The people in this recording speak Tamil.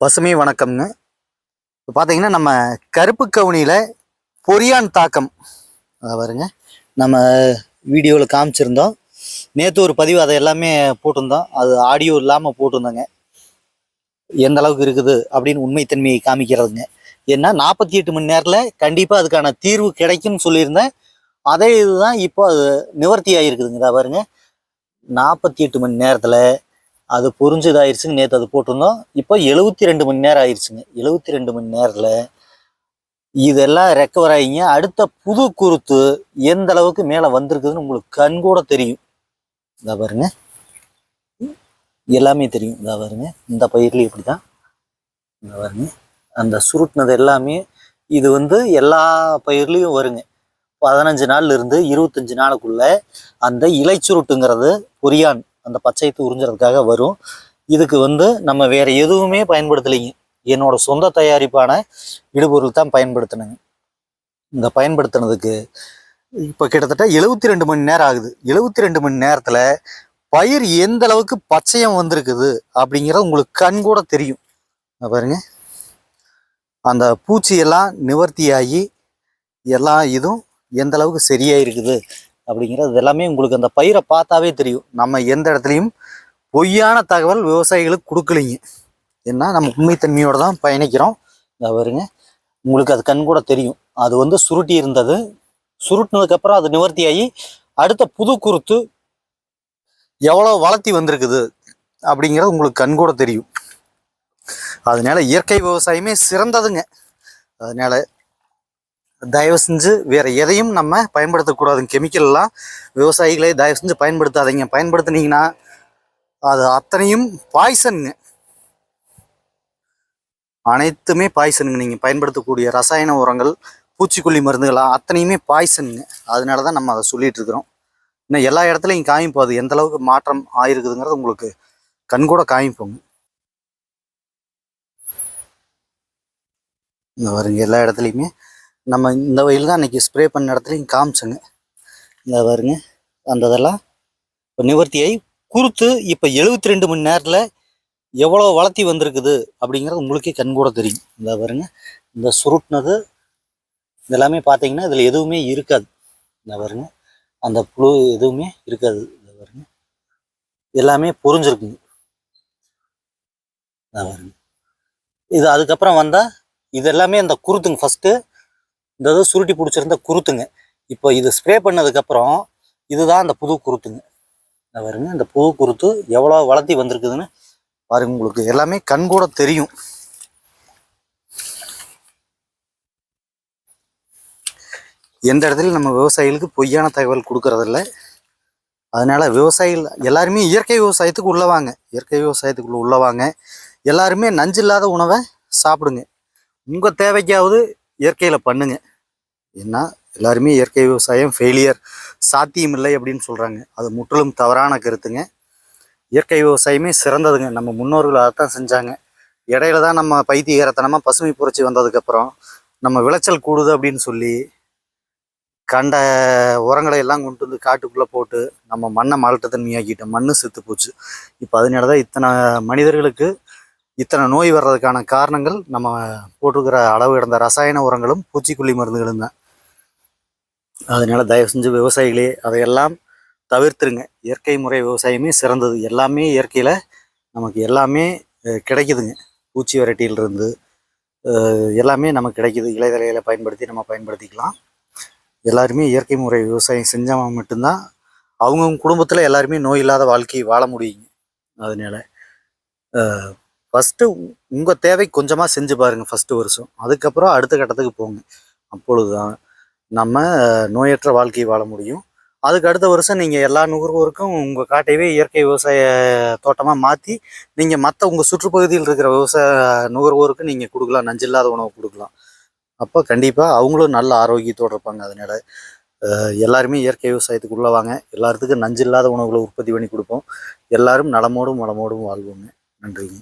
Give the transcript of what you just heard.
பசுமை வணக்கம்ங்க. இப்போ பார்த்தீங்கன்னா நம்ம கருப்பு கவுனியில் பொரியான் தாக்கம். அதை பாருங்க. நம்ம வீடியோவில் காமிச்சிருந்தோம். நேற்று ஒரு பதிவு அதை எல்லாமே போட்டிருந்தோம். அது ஆடியோ இல்லாமல் போட்டிருந்தோங்க. எந்த அளவுக்கு இருக்குது அப்படின்னு உண்மைத்தன்மையை காமிக்கிறதுங்க. ஏன்னா நாற்பத்தி எட்டு மணி நேரத்தில் கண்டிப்பாக அதுக்கான தீர்வு கிடைக்கும்னு சொல்லியிருந்தேன். அதே இதுதான் இப்போ அது நிவர்த்தி ஆகிருக்குதுங்க இதா பாருங்க. நாற்பத்தி எட்டு மணி நேரத்தில் அது புரிஞ்சதாயிருச்சுங்க நேற்று அது போட்டிருந்தோம். இப்போ எழுபத்தி ரெண்டு மணி நேரம் ஆயிடுச்சுங்க எழுபத்தி ரெண்டு மணி நேரத்தில் இதெல்லாம் ரெக்கவர் ஆகிங்க அடுத்த புது குருத்து எந்த அளவுக்கு மேலே வந்திருக்குதுன்னு உங்களுக்கு கண் கூட தெரியும். இதா பாருங்க. எல்லாமே தெரியும். இதா பாருங்க. இந்த பயிர்லேயும் இப்படி தான் இந்த பாருங்க. அந்த சுருட்டினது எல்லாமே இது வந்து எல்லா பயிர்லேயும் வருங்க. பதினஞ்சு நாள்ல இருந்து இருபத்தஞ்சு நாளுக்குள்ள அந்த இலை சுருட்டுங்கிறது பொரியான் அந்த பச்சையத்தை உறிஞ்சுறதுக்காக வரும். இதுக்கு வந்து நம்ம வேறு எதுவுமே பயன்படுத்தலைங்க. என்னோட சொந்த தயாரிப்பான இடுபொருள் தான் பயன்படுத்தினேங்க. இந்த பயன்படுத்தினதுக்கு இப்போ கிட்டத்தட்ட எழுபத்தி ரெண்டு மணி நேரம் ஆகுது. எழுபத்தி ரெண்டு மணி நேரத்தில் பயிர் எந்த அளவுக்கு பச்சையம் வந்திருக்குது அப்படிங்கிறது உங்களுக்கு கண் கூட தெரியும். பாருங்க. அந்த பூச்சியெல்லாம் நிவர்த்தியாகி எல்லா இதுவும் எந்த அளவுக்கு இருக்குது அப்படிங்கிறது எல்லாமே உங்களுக்கு அந்த பயிரை பார்த்தாவே தெரியும். நம்ம எந்த இடத்துலையும் பொய்யான தகவல் விவசாயிகளுக்கு கொடுக்கலைங்க. ஏன்னா நம்ம உண்மைத்தன்மையோடு தான் பயணிக்கிறோம். இந்த உங்களுக்கு அது கண் கூட தெரியும். அது வந்து சுருட்டி இருந்தது. சுருட்டினதுக்கப்புறம் அது நிவர்த்தியாகி அடுத்த புது குருத்து எவ்வளோ வளர்த்தி வந்திருக்குது அப்படிங்கிறது உங்களுக்கு கண் கூட தெரியும். அதனால இயற்கை விவசாயமே சிறந்ததுங்க. அதனால தயவு செஞ்சு வேறு எதையும் நம்ம பயன்படுத்தக்கூடாதுங்க. கெமிக்கல்லாம் விவசாயிகளை விவசாயிகளே தயவு செஞ்சு பயன்படுத்தாதீங்க. பயன்படுத்தினீங்கன்னா அது அத்தனையும் பாய்சனுங்க அனைத்துமே பாய்சனுங்க நீங்கள் பயன்படுத்தக்கூடிய ரசாயன உரங்கள் பூச்சிக்கொல்லி மருந்துகளாக அத்தனையுமே பாய்சனுங்க அதனால தான் நம்ம அதை சொல்லிட்டு இருக்கிறோம். இன்னும் எல்லா இடத்துலையும் காமிப்போம் அது எந்த அளவுக்கு மாற்றம் ஆயிருக்குதுங்கிறது உங்களுக்கு கண்கூட காமிப்போங்க. இந்த வருங்க எல்லா இடத்துலையுமே நம்ம இந்த வயல் தான் அன்றைக்கி ஸ்ப்ரே பண்ண இடத்துலையும் காமிச்சோங்க. இந்த பாருங்க அந்த இதெல்லாம் இப்போ நிவர்த்தியாகி குறுத்து இப்போ எழுபத்தி ரெண்டு மணி நேரத்தில் எவ்வளோ வளர்த்தி வந்திருக்குது அப்படிங்கிறது உங்களுக்கே கண் கூட தெரியும். இந்த பாருங்க இந்த சுருட்டினது இதெல்லாமே பார்த்தீங்கன்னா இதில் எதுவுமே இருக்காது. இந்த பாருங்க அந்த புழு எதுவுமே இருக்காது. இந்த பாருங்க எல்லாமே பொறிஞ்சிருக்குங்க இந்த பாருங்க இது அதுக்கப்புறம் வந்தால் இது எல்லாமே அந்த குருத்துங்க ஃபஸ்ட்டு இந்த இது சுருட்டி பிடிச்சிருந்த குருத்துங்க. இப்போ இது ஸ்ப்ரே பண்ணதுக்கப்புறம் இதுதான் அந்த புது குருத்துங்க. இந்த பாருங்க இந்த புது குருத்து எவ்வளோ வளர்த்தி வந்திருக்குதுன்னு பாருங்க உங்களுக்கு எல்லாமே கண் கூட தெரியும். எந்த இடத்துலையும் நம்ம விவசாயிகளுக்கு பொய்யான தகவல் கொடுக்கறதில்ல. அதனால விவசாயிகள் எல்லாருமே இயற்கை விவசாயத்துக்கு உள்ளவாங்க இயற்கை விவசாயத்துக்குள்ள உள்ளவாங்க எல்லாருமே நஞ்சு இல்லாத உணவை சாப்பிடுங்க. உங்கள் தேவைக்காவது இயற்கையில் பண்ணுங்க. ஏன்னா எல்லாருமே இயற்கை விவசாயம் ஃபெயிலியர் சாத்தியம் இல்லை அப்படின்னு சொல்கிறாங்க அது முற்றிலும் தவறான கருத்துங்க. இயற்கை விவசாயமே சிறந்ததுங்க. நம்ம முன்னோர்கள் அதைத்தான் செஞ்சாங்க. இடையில தான் நம்ம பைத்தியகரத்தனமாக பசுமை புரட்சி வந்ததுக்கப்புறம் நம்ம விளைச்சல் கூடுது அப்படின்னு சொல்லி கண்ட உரங்களை எல்லாம் கொண்டு வந்து காட்டுக்குள்ளே போட்டு நம்ம மண்ணை மலட்டத்தன்மையாக்கிட்டோம். மண் செத்து போச்சு. இப்போ அதனால தான் இத்தனை மனிதர்களுக்கு இத்தனை நோய் வர்றதுக்கான காரணங்கள் நம்ம போட்டிருக்கிற அளவு கிடந்த ரசாயன உரங்களும் பூச்சிக்கொல்லி மருந்துகளும் தான். அதனால தயவு செஞ்சு விவசாயிகளே அதையெல்லாம் தவிர்த்துருங்க. இயற்கை முறை விவசாயமே சிறந்தது. எல்லாமே இயற்கையில் நமக்கு எல்லாமே கிடைக்குதுங்க. பூச்சி வெரைட்டியிலிருந்து எல்லாமே நமக்கு கிடைக்குது. இலைதலைகளை பயன்படுத்தி நம்ம பயன்படுத்திக்கலாம். எல்லாருமே இயற்கை முறை விவசாயம் செஞ்சால் மட்டும்தான் அவங்கவுங்க குடும்பத்தில் எல்லாருமே நோய் இல்லாத வாழ்க்கையை வாழ முடியுங்க. அதனால ஃபஸ்ட்டு உங்கள் தேவை கொஞ்சமாக செஞ்சு பாருங்கள் ஃபஸ்ட்டு வருஷம். அதுக்கப்புறம் அடுத்த கட்டத்துக்கு போங்க. அப்பொழுது தான் நம்ம நோயற்ற வாழ்க்கையை வாழ முடியும். அதுக்கு அடுத்த வருஷம் நீங்கள் எல்லா நுகர்வோருக்கும் உங்கள் காட்டையவே இயற்கை விவசாய தோட்டமாக மாற்றி நீங்கள் மற்ற உங்கள் சுற்றுப்பகுதியில் இருக்கிற விவசாய நுகர்வோருக்கு நீங்கள் கொடுக்கலாம். நஞ்சில்லாத உணவு கொடுக்கலாம். அப்போ கண்டிப்பாக அவங்களும் நல்ல ஆரோக்கியத்தோடு இருப்பாங்க அதனால எல்லாருமே இயற்கை விவசாயத்துக்கு உள்ள வாங்க. எல்லாத்துக்கும் நஞ்சில்லாத உணவுகளை உற்பத்தி பண்ணி கொடுப்போம். எல்லாரும் நலமோடும் வளமோடும் வாழ்வோங்க. நன்றிங்க.